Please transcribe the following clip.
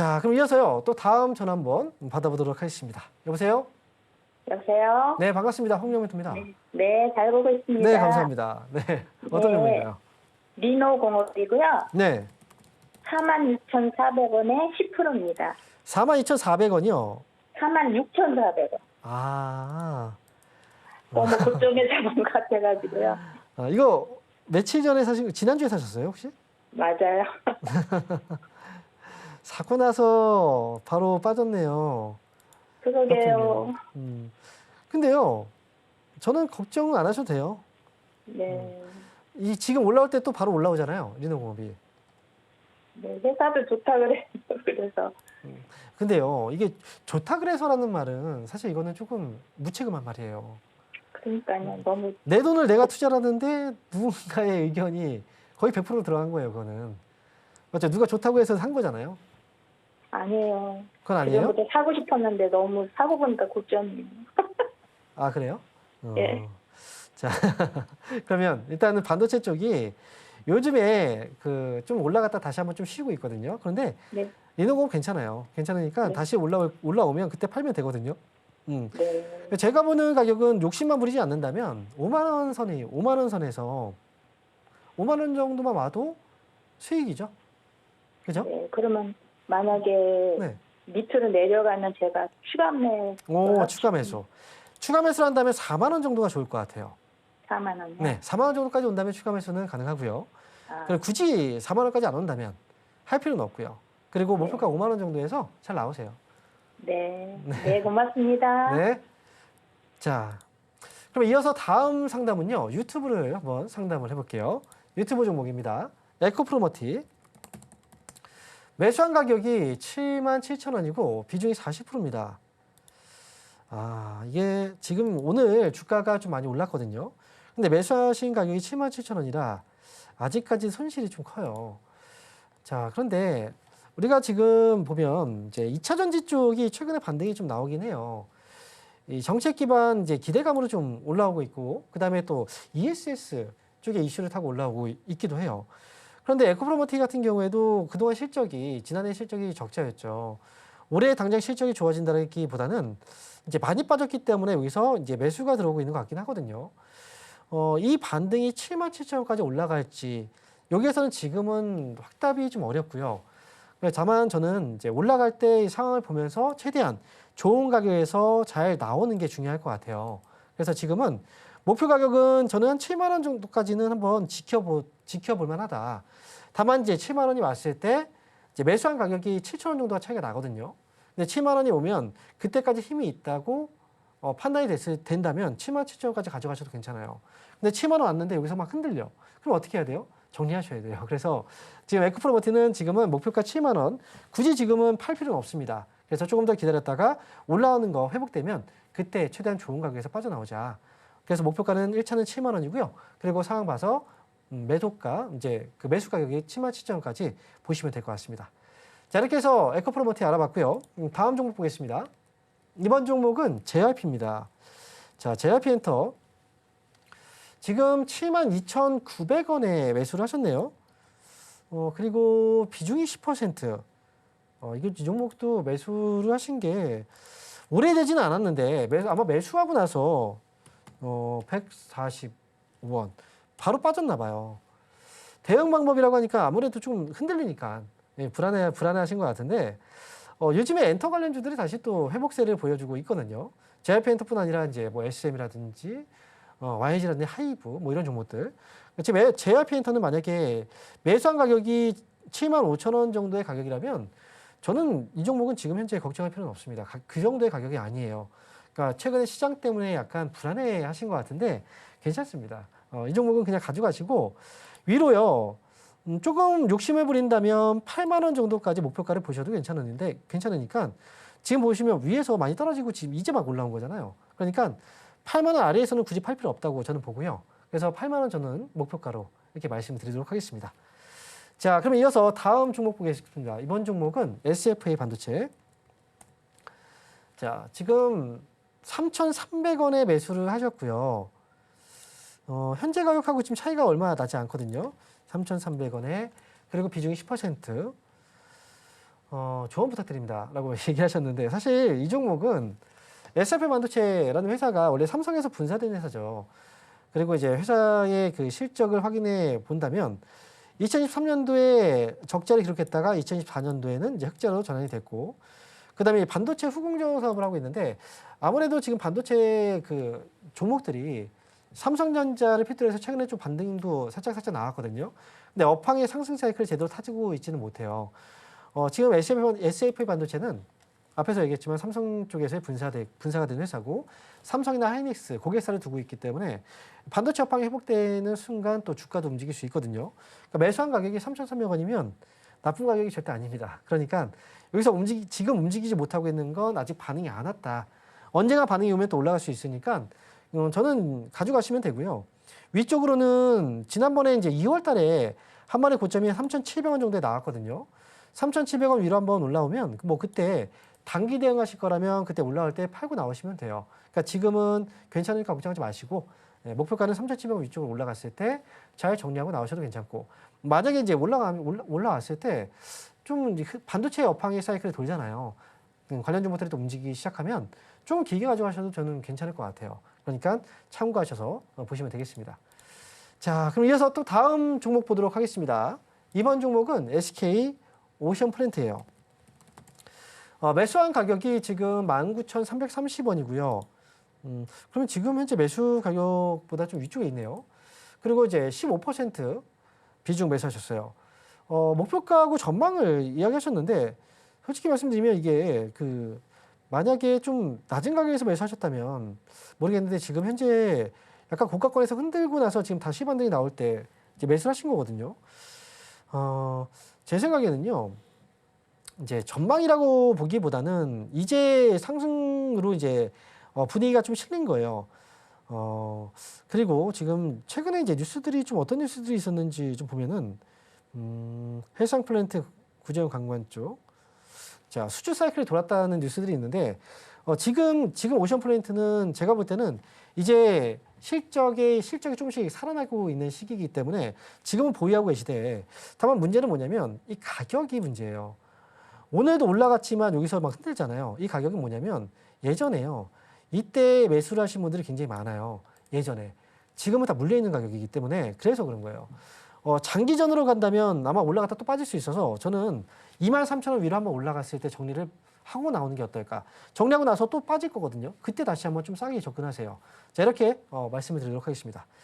자, 그럼 이어서요. 또 다음 전화 한번 받아보도록 하겠습니다. 여보세요? 여보세요? 네, 반갑습니다. 홍영민입니다. 네, 잘 보고 있습니다. 네, 감사합니다. 네, 어떤 네. 경우인가요? 리노 공업이고요. 네, 42,400원에 10%입니다. 42,400원이요. 46,400원. 아, 너무 그쪽에 잡은 것 같아가지고요. 아, 이거 며칠 전에 사신, 지난주에 사셨어요, 혹시? 맞아요. 사고 나서 바로 빠졌네요. 그러게요. 음. 근데요, 저는 걱정 안 하셔도 돼요. 네. 이 지금 올라올 때 또 바로 올라오잖아요, 리노공업이. 네, 회사도 좋다 그래요. 그래서. 근데요, 이게 좋다 그래서라는 말은 사실 이거는 조금 무책임한 말이에요. 그러니까요. 너무, 내 돈을 내가 투자하는데 누군가의 의견이 거의 100% 들어간 거예요, 그거는. 맞죠? 누가 좋다고 해서 산 거잖아요. 아니에요. 그건 아니에요? 그전부터 사고 싶었는데 너무 사고 보니까 고점이에요. 아, 그래요? 어. 예. 자, 그러면 일단은 반도체 쪽이 요즘에 그 좀 올라갔다 다시 한번 좀 쉬고 있거든요. 그런데 네. 리노공 괜찮아요. 괜찮으니까 네. 다시 올라오, 올라오면 그때 팔면 되거든요. 음. 네. 제가 보는 가격은 욕심만 부리지 않는다면 5만 원 선이 5만 원 선에서 5만 원 정도만 와도 수익이죠. 그죠? 네. 그러면 만약에 네. 밑으로 내려가면 제가 추가매 오, 추가 매수. 추가 매수를 한다면 4만 원 정도가 좋을 것 같아요. 4만 원이요. 네, 4만 원 정도까지 온다면 추가 매수는 가능하고요. 아, 그리고 굳이 4만 원까지 안 온다면 할 필요는 없고요. 그리고 목표가 5만 원 정도에서 잘 나오세요. 네. 네, 고맙습니다. 네. 자, 그럼 이어서 다음 상담은요. 유튜브를 한번 상담을 해볼게요. 유튜브 종목입니다. 에코프로머티. 매수한 가격이 7만 7천 원이고 비중이 40%입니다. 아, 이게 지금 오늘 주가가 좀 많이 올랐거든요. 근데 매수하신 가격이 7만 7천 원이라 아직까지 손실이 좀 커요. 자, 그런데 우리가 지금 보면 이제 2차 전지 쪽이 최근에 반등이 좀 나오긴 해요. 이 정책 기반 이제 기대감으로 좀 올라오고 있고 그 다음에 또 ESS 쪽의 이슈를 타고 올라오고 있기도 해요. 그런데 에코프로머티 같은 경우에도 그동안 실적이 지난해 실적이 적자였죠. 올해 당장 실적이 좋아진다기보다는 이제 많이 빠졌기 때문에 여기서 이제 매수가 들어오고 있는 것 같긴 하거든요. 어, 이 반등이 7만 7천 원까지 올라갈지 여기에서는 지금은 확답이 좀 어렵고요. 다만 저는 이제 올라갈 때이 상황을 보면서 최대한 좋은 가격에서 잘 나오는 게 중요할 것 같아요. 그래서 지금은 목표 가격은 저는 7만 원 정도까지는 한번 지켜보 지켜볼 만하다. 다만 이제 7만 원이 왔을 때 이제 매수한 가격이 7천 원 정도가 차이가 나거든요. 근데 7만 원이 오면 그때까지 힘이 있다고 어, 판단이 됐을 된다면 7만 7천 원까지 가져가셔도 괜찮아요. 근데 7만 원 왔는데 여기서 막 흔들려. 그럼 어떻게 해야 돼요? 정리하셔야 돼요. 그래서 지금 에코프로머티는 지금은 목표가 7만 원. 굳이 지금은 팔 필요는 없습니다. 그래서 조금 더 기다렸다가 올라오는 거 회복되면 그때 최대한 좋은 가격에서 빠져나오자. 그래서 목표가는 1차는 7만 원이고요. 그리고 상황 봐서 음, 매도가 이제 그 매수 가격이 7만 7천 원까지 보시면 될 것 같습니다. 자 이렇게 해서 에코프로머티 알아봤고요. 음, 다음 종목 보겠습니다. 이번 종목은 JRP입니다. 자 JRP 엔터 지금 7만 2,900원에 매수를 하셨네요. 어, 그리고 비중이 10%. 어, 이게 이 종목도 매수를 하신 게 오래되지는 않았는데 매, 아마 매수하고 나서 어, 140원 바로 빠졌나 봐요. 대응 방법이라고 하니까 아무래도 좀 흔들리니까 예, 불안해 불안해하신 것 같은데 어, 요즘에 엔터 관련주들이 다시 또 회복세를 보여주고 있거든요. JYP 엔터뿐 아니라 이제 뭐 SM이라든지 어, YG라든지 하이브 뭐 이런 종목들. 지금 JYP 엔터는 만약에 매수한 가격이 7만 5천 원 정도의 가격이라면 저는 이 종목은 지금 현재 걱정할 필요는 없습니다. 가- 그 정도의 가격이 아니에요. 그러니까 최근에 시장 때문에 약간 불안해 하신 것 같은데 괜찮습니다. 어, 이 종목은 그냥 가져가시고 위로요. 음, 조금 욕심을 부린다면 8만 원 정도까지 목표가를 보셔도 괜찮은데 괜찮으니까 지금 보시면 위에서 많이 떨어지고 지금 이제 막 올라온 거잖아요. 그러니까 8만 원 아래에서는 굳이 팔 필요 없다고 저는 보고요. 그래서 8만 원 저는 목표가로 이렇게 말씀드리도록 하겠습니다. 자, 그럼 이어서 다음 종목 보겠습니다. 이번 종목은 SFA 반도체. 자, 지금 3,300원에 매수를 하셨고요. 어, 현재 가격하고 지금 차이가 얼마 나지 않거든요. 3,300원에 그리고 비중이 10%. 어, 조언 부탁드립니다 라고 얘기하셨는데 사실 이 종목은 SRP 반도체라는 회사가 원래 삼성에서 분사된 회사죠. 그리고 이제 회사의 그 실적을 확인해 본다면 2023년도에 적자를 기록했다가 2024년도에는 이제 흑자로 전환이 됐고 그다음에 반도체 후공정 사업을 하고 있는데 아무래도 지금 반도체 그 종목들이 삼성전자를 필두로 해서 최근에 좀 반등도 살짝 살짝 나왔거든요. 근데 업황의 상승 사이클을 제대로 타지고 있지는 못해요. 어, 지금 SF, SF 반도체는 앞에서 얘기했지만 삼성 쪽에서 분사돼, 분사가 된 회사고 삼성이나 하이닉스 고객사를 두고 있기 때문에 반도체 업황이 회복되는 순간 또 주가도 움직일 수 있거든요. 그러니까 매수한 가격이 3,300원이면 나쁜 가격이 절대 아닙니다. 그러니까 여기서 움직이, 지금 움직이지 못하고 있는 건 아직 반응이 안 왔다. 언젠가 반응이 오면 또 올라갈 수 있으니까 어, 저는 가져가시면 되고요. 위쪽으로는 지난번에 이제 2월 달에 한 번의 고점이 3,700원 정도에 나왔거든요. 3,700원 위로 한번 올라오면 뭐 그때 단기 대응하실 거라면 그때 올라올 때 팔고 나오시면 돼요. 그러니까 지금은 괜찮으니까 걱정하지 마시고 예, 목표가는 3,700원 위쪽으로 올라갔을 때 잘 정리하고 나오셔도 괜찮고 만약에 이제 올라가 올라, 올라왔을 때 좀 반도체 업황의 사이클이 돌잖아요. 음, 관련 종목들이 또 움직이기 시작하면 좀 길게 가져가셔도 저는 괜찮을 것 같아요. 그러니까 참고하셔서 어, 보시면 되겠습니다. 자, 그럼 이어서 또 다음 종목 보도록 하겠습니다. 이번 종목은 SK 오션 플랜트예요. 어, 매수한 가격이 지금 19,330원이고요. 음, 그러면 지금 현재 매수 가격보다 좀 위쪽에 있네요. 그리고 이제 15% 비중 매수하셨어요. 어, 목표가하고 전망을 이야기하셨는데 솔직히 말씀드리면 이게 그 만약에 좀 낮은 가격에서 매수하셨다면 모르겠는데 지금 현재 약간 고가권에서 흔들고 나서 지금 다시 반등이 나올 때 이제 매수를 하신 거거든요. 어, 제 생각에는요. 이제 전망이라고 보기보다는 이제 상승으로 이제 어, 분위기가 좀 실린 거예요. 어, 그리고 지금 최근에 이제 뉴스들이 좀 어떤 뉴스들이 있었는지 좀 보면은 음, 해상 플랜트 구정 강관 쪽. 자, 수주 사이클이 돌았다는 뉴스들이 있는데 어, 지금 지금 오션 플랜트는 제가 볼 때는 이제 실적의 실적이 조금씩 살아나고 있는 시기이기 때문에 지금은 보유하고 계시되 다만 문제는 뭐냐면 이 가격이 문제예요. 오늘도 올라갔지만 여기서 막 흔들잖아요. 이 가격은 뭐냐면 예전에요. 이때 매수를 하신 분들이 굉장히 많아요. 예전에. 지금은 다 물려 있는 가격이기 때문에 그래서 그런 거예요. 어, 장기전으로 간다면 아마 올라갔다 또 빠질 수 있어서 저는 23,000원 위로 한번 올라갔을 때 정리를 하고 나오는 게 어떨까. 정리하고 나서 또 빠질 거거든요. 그때 다시 한번 좀 싸게 접근하세요. 자, 이렇게 어, 말씀을 드리도록 하겠습니다.